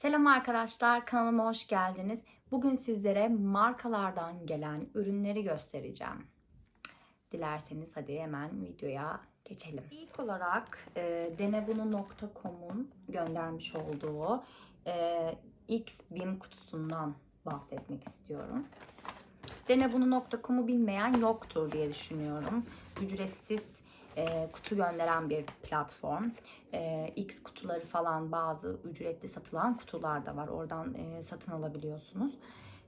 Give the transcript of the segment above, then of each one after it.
Selam arkadaşlar, kanalıma hoş geldiniz. Bugün sizlere markalardan gelen ürünleri göstereceğim. Dilerseniz hadi hemen videoya geçelim. İlk olarak e, denebunu.com'un göndermiş olduğu e, X BİM kutusundan bahsetmek istiyorum. Denebunu.com'u bilmeyen yoktur diye düşünüyorum. Ücretsiz e, kutu gönderen bir platform. E, X kutuları falan bazı ücretli satılan kutular da var. Oradan e, satın alabiliyorsunuz.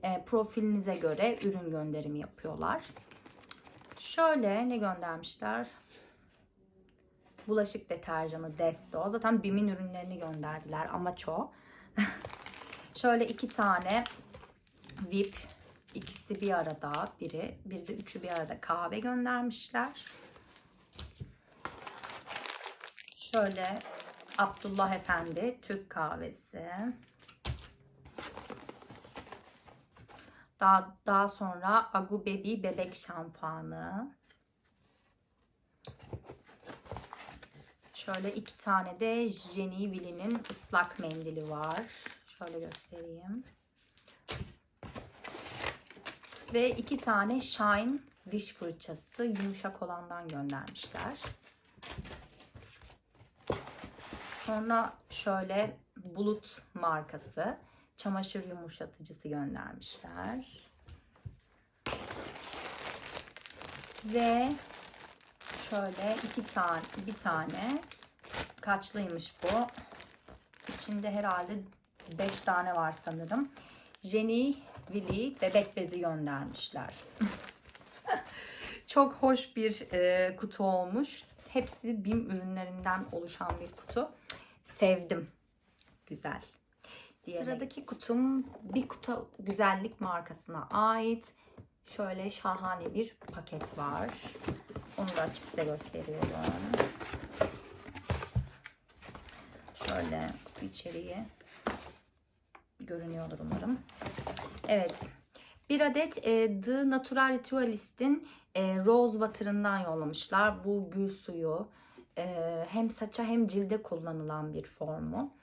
E, profilinize göre ürün gönderimi yapıyorlar. Şöyle ne göndermişler? Bulaşık deterjanı Desto. Zaten BİM'in ürünlerini gönderdiler ama çoğu. Şöyle iki tane VIP ikisi bir arada biri bir de üçü bir arada kahve göndermişler. Şöyle Abdullah Efendi Türk kahvesi. Daha, daha sonra Agu Baby bebek şampuanı. Şöyle iki tane de Jenny Willy'nin ıslak mendili var. Şöyle göstereyim. Ve iki tane Shine diş fırçası yumuşak olandan göndermişler. Sonra şöyle Bulut markası çamaşır yumuşatıcısı göndermişler. Ve şöyle iki tane bir tane kaçlıymış bu. İçinde herhalde 5 tane var sanırım. Jenny Willy bebek bezi göndermişler. Çok hoş bir e, kutu olmuş. Hepsi BİM ürünlerinden oluşan bir kutu. Sevdim. Güzel. Diğer Sıradaki kutum bir kutu güzellik markasına ait. Şöyle şahane bir paket var. Onu da açıp size gösteriyorum. Şöyle kutu içeriği görünüyordur umarım. Evet. Bir adet e, The Natural Ritualist'in e, Rose Water'ından yollamışlar. Bu gül suyu hem saça hem cilde kullanılan bir formu.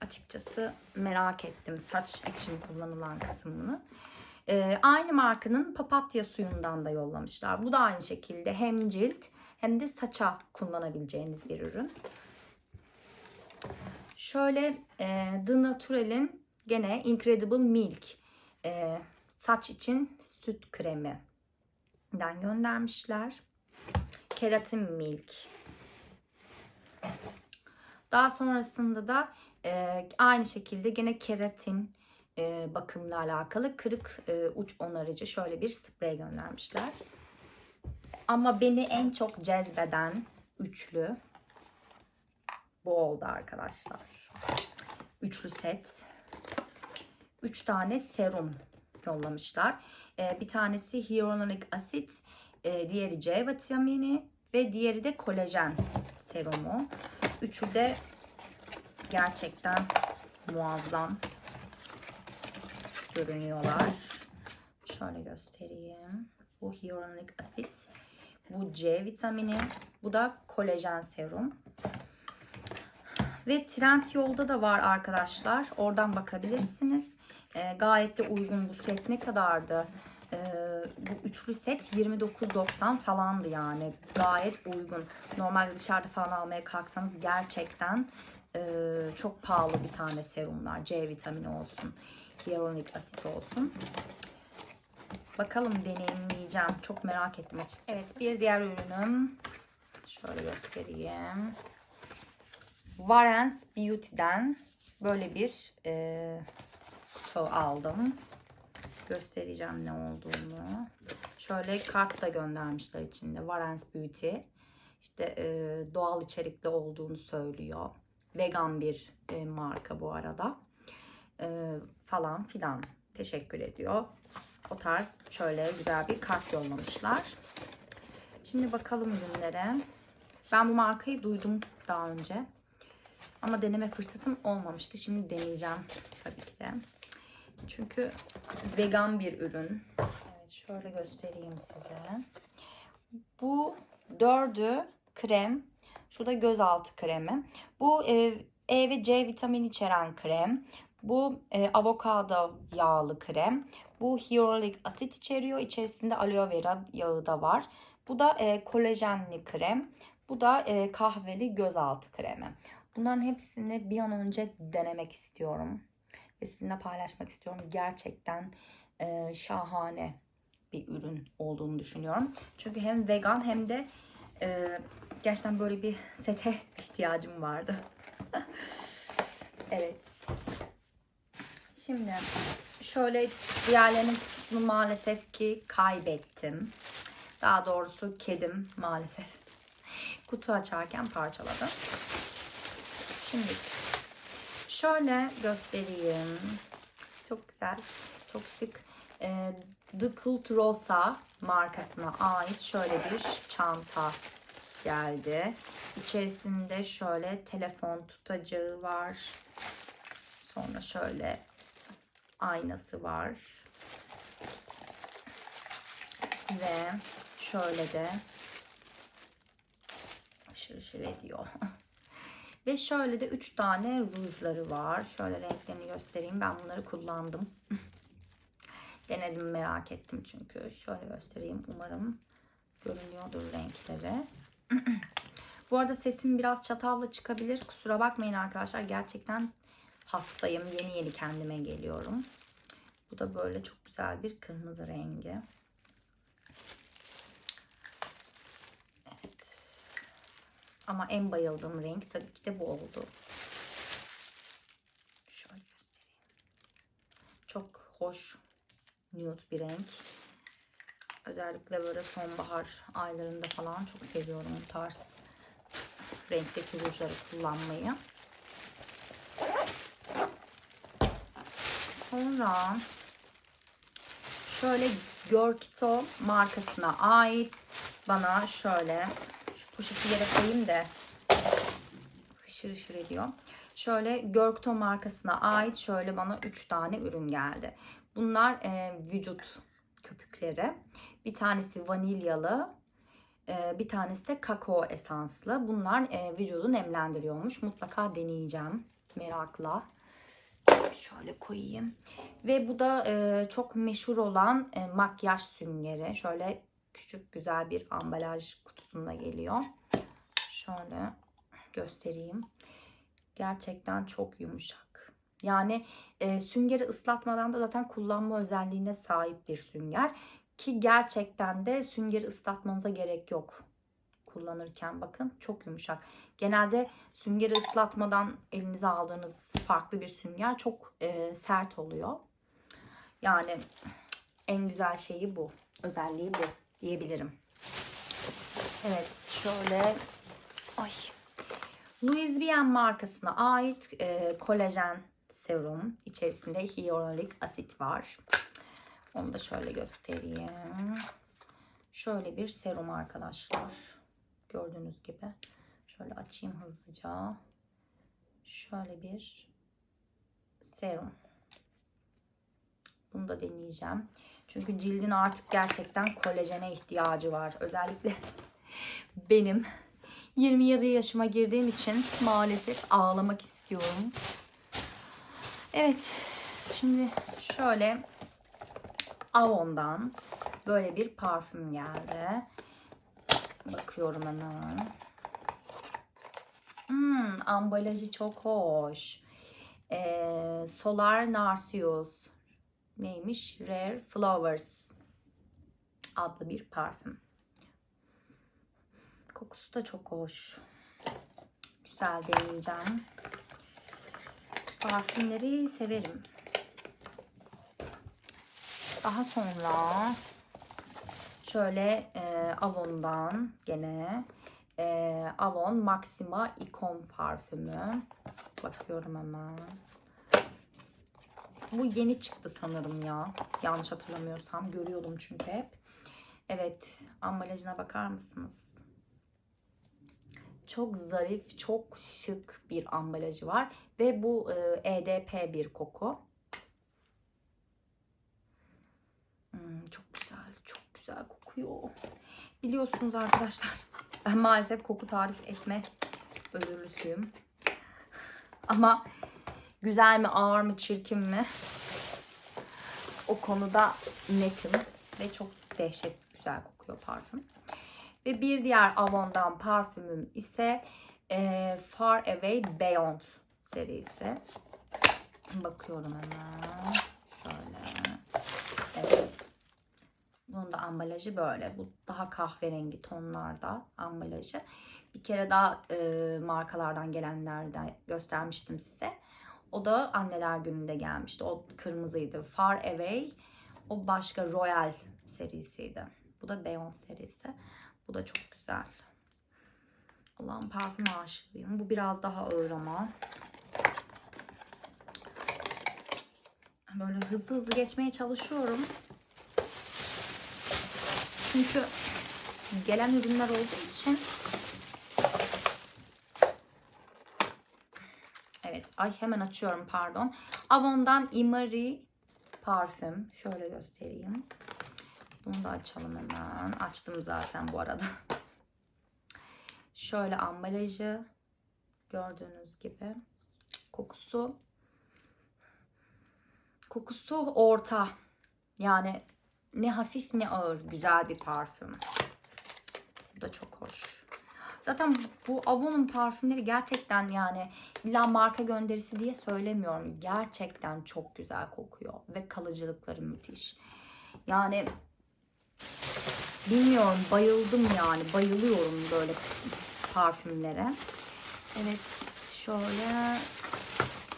Açıkçası merak ettim saç için kullanılan kısmını. E, aynı markanın papatya suyundan da yollamışlar. Bu da aynı şekilde hem cilt hem de saça kullanabileceğiniz bir ürün. Şöyle e, The Natural'in gene Incredible Milk e, saç için süt kremi den göndermişler. Keratin Milk. Daha sonrasında da e, aynı şekilde gene keratin e, bakımla alakalı kırık e, uç onarıcı şöyle bir sprey göndermişler. Ama beni en çok cezbeden üçlü bu oldu arkadaşlar. Üçlü set. Üç tane serum yollamışlar. Ee, bir tanesi hyaluronik asit, e, diğeri C vitamini ve diğeri de kolajen serumu. Üçü de gerçekten muazzam görünüyorlar. Şöyle göstereyim. Bu hyaluronik asit, bu C vitamini, bu da kolajen serum. Ve Trend yolda da var arkadaşlar. Oradan bakabilirsiniz. E, gayet de uygun bu set ne kadardı? Bu üçlü set 29.90 falandı yani. Gayet uygun. Normalde dışarıda falan almaya kalksanız gerçekten e, çok pahalı bir tane serumlar. C vitamini olsun. Hyaluronik asit olsun. Bakalım deneyimleyeceğim. Çok merak ettim açıkçası. Evet bir diğer ürünüm. Şöyle göstereyim. Varens Beauty'den böyle bir e, kutu aldım. Göstereceğim ne olduğunu. Şöyle kart da göndermişler içinde. Varens Beauty. İşte e, doğal içerikli olduğunu söylüyor. Vegan bir e, marka bu arada. E, falan filan. Teşekkür ediyor. O tarz şöyle güzel bir kart yollamışlar. Şimdi bakalım ürünlere. Ben bu markayı duydum daha önce. Ama deneme fırsatım olmamıştı. Şimdi deneyeceğim tabii ki de. Çünkü vegan bir ürün. Evet şöyle göstereyim size. Bu dördü krem. Şurada gözaltı kremi. Bu e, E ve C vitamini içeren krem. Bu e, avokado yağlı krem. Bu hyaluronik asit içeriyor. İçerisinde aloe vera yağı da var. Bu da e, kolajenli krem. Bu da e, kahveli gözaltı kremi. Bunların hepsini bir an önce denemek istiyorum. Ve sizinle paylaşmak istiyorum. Gerçekten e, şahane bir ürün olduğunu düşünüyorum. Çünkü hem vegan hem de e, gerçekten böyle bir sete ihtiyacım vardı. evet. Şimdi şöyle diğerlerinin kutusunu maalesef ki kaybettim. Daha doğrusu kedim maalesef kutu açarken parçaladı. Şimdi şöyle göstereyim. Çok güzel, çok şık. Ee, The Cult Rosa markasına ait şöyle bir çanta geldi. İçerisinde şöyle telefon tutacağı var. Sonra şöyle aynası var. Ve şöyle de aşırı ediyor. Ve şöyle de 3 tane rujları var. Şöyle renklerini göstereyim. Ben bunları kullandım. Denedim merak ettim çünkü. Şöyle göstereyim. Umarım görünüyordur renkleri. Bu arada sesim biraz çatalla çıkabilir. Kusura bakmayın arkadaşlar. Gerçekten hastayım. Yeni yeni kendime geliyorum. Bu da böyle çok güzel bir kırmızı rengi. Ama en bayıldığım renk tabii ki de bu oldu. Şöyle göstereyim. Çok hoş nude bir renk. Özellikle böyle sonbahar aylarında falan çok seviyorum bu tarz renkteki rujları kullanmayı. Sonra şöyle Görkito markasına ait bana şöyle poşeti yere koyayım da hışır hışır ediyor. Şöyle Görkito markasına ait şöyle bana 3 tane ürün geldi. Bunlar e, vücut köpükleri. Bir tanesi vanilyalı, e, bir tanesi de kakao esanslı. Bunlar e, vücudu nemlendiriyormuş. Mutlaka deneyeceğim merakla. Şöyle koyayım. Ve bu da e, çok meşhur olan e, makyaj süngeri. Şöyle küçük güzel bir ambalaj kutusunda geliyor. Şöyle göstereyim. Gerçekten çok yumuşak. Yani e, süngeri ıslatmadan da zaten kullanma özelliğine sahip bir sünger. Ki gerçekten de süngeri ıslatmanıza gerek yok kullanırken bakın çok yumuşak. Genelde süngeri ıslatmadan elinize aldığınız farklı bir sünger çok e, sert oluyor. Yani en güzel şeyi bu. Özelliği bu diyebilirim. Evet şöyle ay Louis Vuitton markasına ait e, kolajen serum. İçerisinde hyaluronik asit var. Onu da şöyle göstereyim. Şöyle bir serum arkadaşlar. Gördüğünüz gibi. Şöyle açayım hızlıca. Şöyle bir serum. Bunu da deneyeceğim. Çünkü cildin artık gerçekten kolajene ihtiyacı var. Özellikle benim 27 yaşıma girdiğim için maalesef ağlamak istiyorum. Evet. Şimdi şöyle Avon'dan böyle bir parfüm geldi. Bakıyorum hemen. Hmm, ambalajı çok hoş. Ee, Solar Narcissus. Neymiş? Rare Flowers adlı bir parfüm. Kokusu da çok hoş. Güzel deneyeceğim. Parfümleri severim. Daha sonra şöyle e, Avon'dan gene e, Avon Maxima Icon parfümü. Bakıyorum hemen. Bu yeni çıktı sanırım ya. Yanlış hatırlamıyorsam. Görüyordum çünkü hep. Evet. Ambalajına bakar mısınız? Çok zarif, çok şık bir ambalajı var. Ve bu e, EDP bir koku. Hmm, çok güzel, çok güzel kokuyor. Biliyorsunuz arkadaşlar, ben maalesef koku tarif etme özürlüsüyüm. Ama Güzel mi, ağır mı, çirkin mi? O konuda netim ve çok dehşet güzel kokuyor parfüm. Ve bir diğer Avon'dan parfümüm ise e, Far Away Beyond serisi. Bakıyorum hemen. Şöyle. Evet. Bunun da ambalajı böyle. Bu daha kahverengi tonlarda ambalajı. Bir kere daha e, markalardan gelenlerden göstermiştim size. O da anneler gününde gelmişti. O kırmızıydı. Far Away. O başka Royal serisiydi. Bu da Beyond serisi. Bu da çok güzel. Allah'ım parfüm aşığıyım. Bu biraz daha ağır ama. Böyle hızlı hızlı geçmeye çalışıyorum. Çünkü gelen ürünler olduğu için Evet. Ay hemen açıyorum pardon. Avon'dan Imari parfüm. Şöyle göstereyim. Bunu da açalım hemen. Açtım zaten bu arada. Şöyle ambalajı. Gördüğünüz gibi. Kokusu. Kokusu orta. Yani ne hafif ne ağır. Güzel bir parfüm. Bu da çok hoş. Zaten bu Avon'un parfümleri gerçekten yani illa marka gönderisi diye söylemiyorum. Gerçekten çok güzel kokuyor ve kalıcılıkları müthiş. Yani bilmiyorum bayıldım yani bayılıyorum böyle parfümlere. Evet şöyle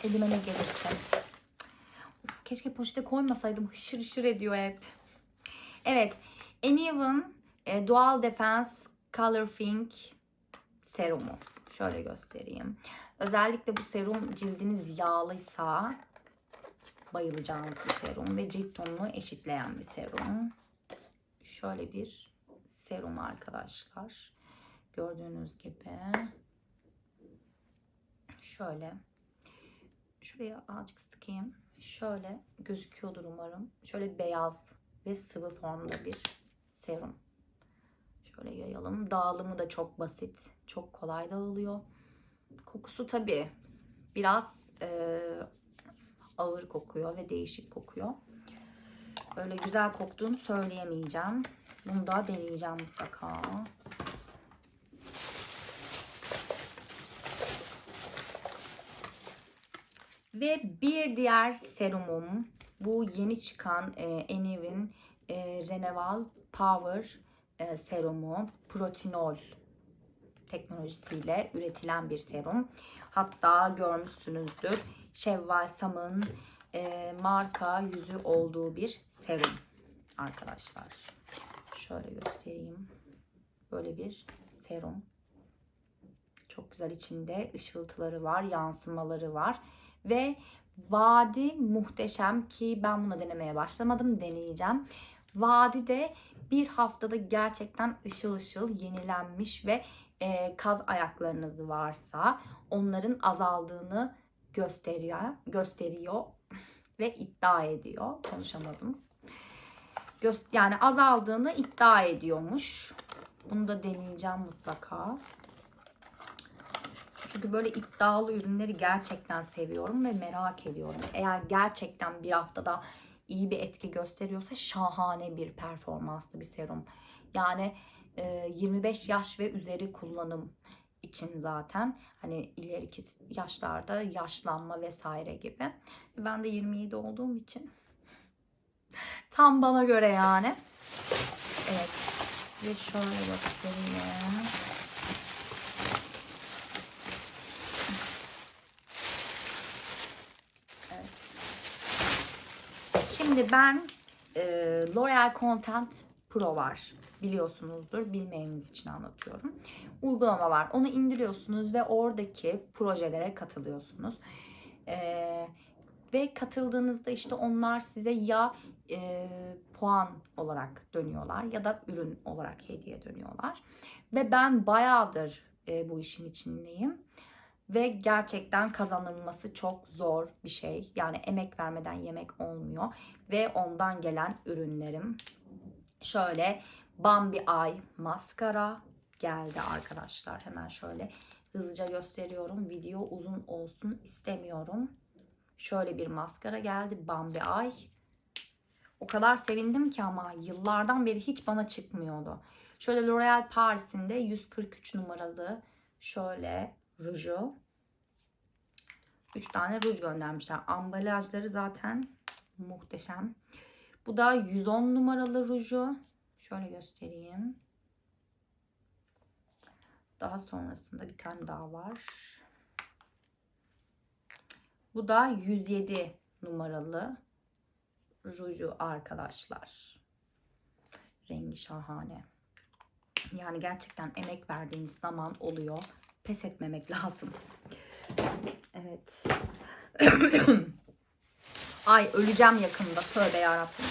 elime ne gelirse. Uf, keşke poşete koymasaydım hışır hışır ediyor hep. Evet Uneven e, Dual Defense Color Think serumu. Şöyle göstereyim. Özellikle bu serum cildiniz yağlıysa bayılacağınız bir serum ve cilt tonunu eşitleyen bir serum. Şöyle bir serum arkadaşlar. Gördüğünüz gibi. Şöyle. Şuraya azıcık sıkayım. Şöyle gözüküyordur umarım. Şöyle beyaz ve sıvı formda bir serum. Şöyle yayalım. Dağılımı da çok basit. Çok kolay dağılıyor. Kokusu tabii biraz e, ağır kokuyor ve değişik kokuyor. Öyle güzel koktuğunu söyleyemeyeceğim. Bunu da deneyeceğim mutlaka. Ve bir diğer serumum bu yeni çıkan e, Eniv'in e, Reneval Power e, serumu protinol teknolojisiyle üretilen bir serum. Hatta görmüşsünüzdür. Şevval Sam'ın e, marka yüzü olduğu bir serum arkadaşlar. Şöyle göstereyim. Böyle bir serum. Çok güzel içinde ışıltıları var, yansımaları var ve vadi muhteşem ki ben buna denemeye başlamadım, deneyeceğim. Vadi de bir haftada gerçekten ışıl ışıl yenilenmiş ve e, kaz ayaklarınız varsa onların azaldığını gösteriyor, gösteriyor ve iddia ediyor. Konuşamadım. Yani azaldığını iddia ediyormuş. Bunu da deneyeceğim mutlaka. Çünkü böyle iddialı ürünleri gerçekten seviyorum ve merak ediyorum. Eğer gerçekten bir haftada iyi bir etki gösteriyorsa şahane bir performanslı bir serum. Yani e, 25 yaş ve üzeri kullanım için zaten hani ileriki yaşlarda yaşlanma vesaire gibi. Ben de 27 olduğum için tam bana göre yani. Evet. Ve şöyle göstereyim. Şimdi ben e, L'Oreal Content Pro var. Biliyorsunuzdur. Bilmeyeniniz için anlatıyorum. Uygulama var. Onu indiriyorsunuz ve oradaki projelere katılıyorsunuz. E, ve katıldığınızda işte onlar size ya e, puan olarak dönüyorlar ya da ürün olarak hediye dönüyorlar. Ve ben bayağıdır e, bu işin içindeyim. Ve gerçekten kazanılması çok zor bir şey. Yani emek vermeden yemek olmuyor. Ve ondan gelen ürünlerim. Şöyle Bambi Eye maskara geldi arkadaşlar. Hemen şöyle hızlıca gösteriyorum. Video uzun olsun istemiyorum. Şöyle bir maskara geldi. Bambi Eye. O kadar sevindim ki ama yıllardan beri hiç bana çıkmıyordu. Şöyle L'Oreal Paris'in de 143 numaralı şöyle ruju. 3 tane ruj göndermişler. Ambalajları zaten muhteşem. Bu da 110 numaralı ruju. Şöyle göstereyim. Daha sonrasında bir tane daha var. Bu da 107 numaralı ruju arkadaşlar. Rengi şahane. Yani gerçekten emek verdiğiniz zaman oluyor. Pes etmemek lazım. Evet. Ay öleceğim yakında. Tövbe yarabbim.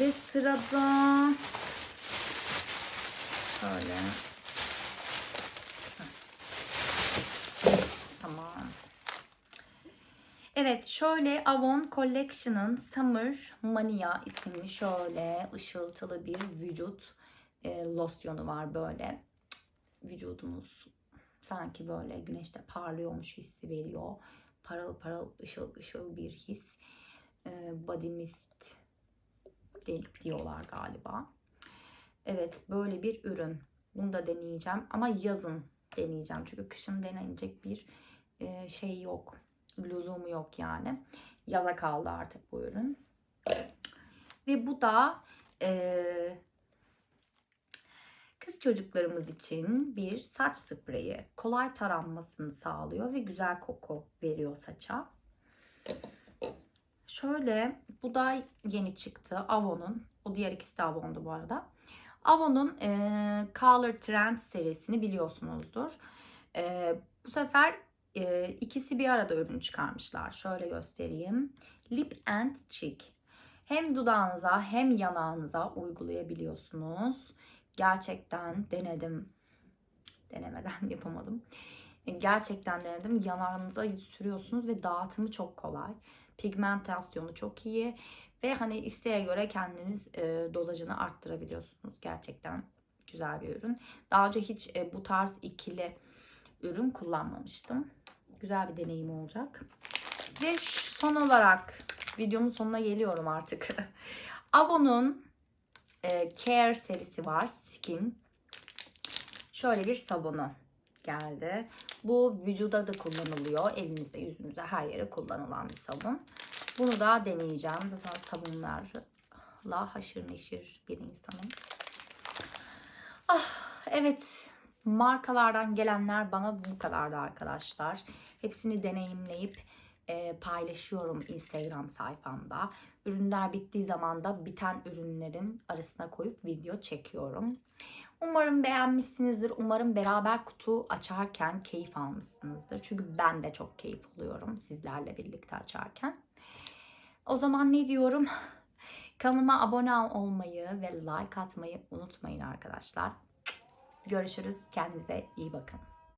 Ve sırada şöyle. Tamam. Evet şöyle Avon Collection'ın Summer Mania isimli şöyle ışıltılı bir vücut e, losyonu var böyle. Vücudunuz sanki böyle güneşte parlıyormuş hissi veriyor. Parıl parıl ışıl ışıl bir his. E, body mist diyorlar galiba. Evet böyle bir ürün. Bunu da deneyeceğim ama yazın deneyeceğim. Çünkü kışın denenecek bir e, şey yok. Lüzumu yok yani. Yaza kaldı artık bu ürün. Ve bu da e, kız çocuklarımız için bir saç spreyi. Kolay taranmasını sağlıyor ve güzel koku veriyor saça. Şöyle bu da yeni çıktı Avon'un. O diğer ikisi de Avon'du bu arada. Avon'un e, Color Trend serisini biliyorsunuzdur. E, bu sefer e, ikisi bir arada ürün çıkarmışlar. Şöyle göstereyim. Lip and Cheek. Hem dudağınıza hem yanağınıza uygulayabiliyorsunuz. Gerçekten denedim. Denemeden yapamadım. E, Gerçekten denedim. Yanağınıza sürüyorsunuz ve dağıtımı çok kolay. Pigmentasyonu çok iyi. Ve hani isteğe göre kendiniz e, dozajını arttırabiliyorsunuz. Gerçekten güzel bir ürün. Daha önce hiç e, bu tarz ikili ürün kullanmamıştım. Güzel bir deneyim olacak. Ve son olarak videomun sonuna geliyorum artık. Avon'un e, Care serisi var. Skin. Şöyle bir sabunu geldi. Bu vücuda da kullanılıyor. Elinizde, yüzünüzde her yere kullanılan bir sabun. Bunu da deneyeceğim. Zaten sabunlarla haşır neşir bir insanım. Ah evet markalardan gelenler bana bu kadardı arkadaşlar. Hepsini deneyimleyip e, paylaşıyorum Instagram sayfamda. Ürünler bittiği zaman da biten ürünlerin arasına koyup video çekiyorum. Umarım beğenmişsinizdir. Umarım beraber kutu açarken keyif almışsınızdır. Çünkü ben de çok keyif alıyorum sizlerle birlikte açarken. O zaman ne diyorum? Kanalıma abone olmayı ve like atmayı unutmayın arkadaşlar. Görüşürüz. Kendinize iyi bakın.